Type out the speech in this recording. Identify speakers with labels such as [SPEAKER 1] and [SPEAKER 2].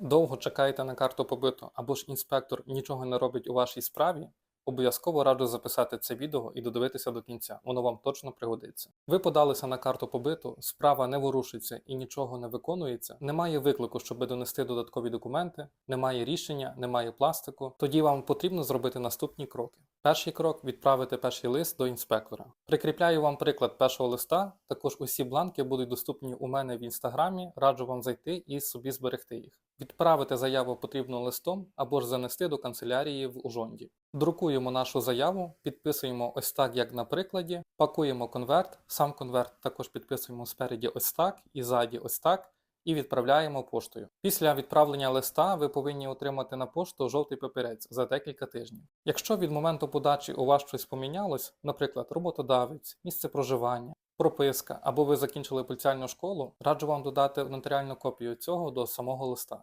[SPEAKER 1] Довго чекаєте на карту побиту або ж інспектор нічого не робить у вашій справі? Обов'язково раджу записати це відео і додивитися до кінця, воно вам точно пригодиться. Ви подалися на карту побиту, справа не ворушиться і нічого не виконується, немає виклику, щоб донести додаткові документи, немає рішення, немає пластику. Тоді вам потрібно зробити наступні кроки. Перший крок відправити перший лист до інспектора. Прикріпляю вам приклад першого листа. Також усі бланки будуть доступні у мене в інстаграмі. Раджу вам зайти і собі зберегти їх. Відправити заяву потрібно листом або ж занести до канцелярії в Ужонді. Друкуємо нашу заяву, підписуємо ось так, як на прикладі, пакуємо конверт. Сам конверт також підписуємо спереді ось так і ззаді ось так. І відправляємо поштою. Після відправлення листа ви повинні отримати на пошту жовтий папірець за декілька тижнів. Якщо від моменту подачі у вас щось помінялось, наприклад, роботодавець, місце проживання, прописка або ви закінчили поліціальну школу, раджу вам додати нотаріальну копію цього до самого листа.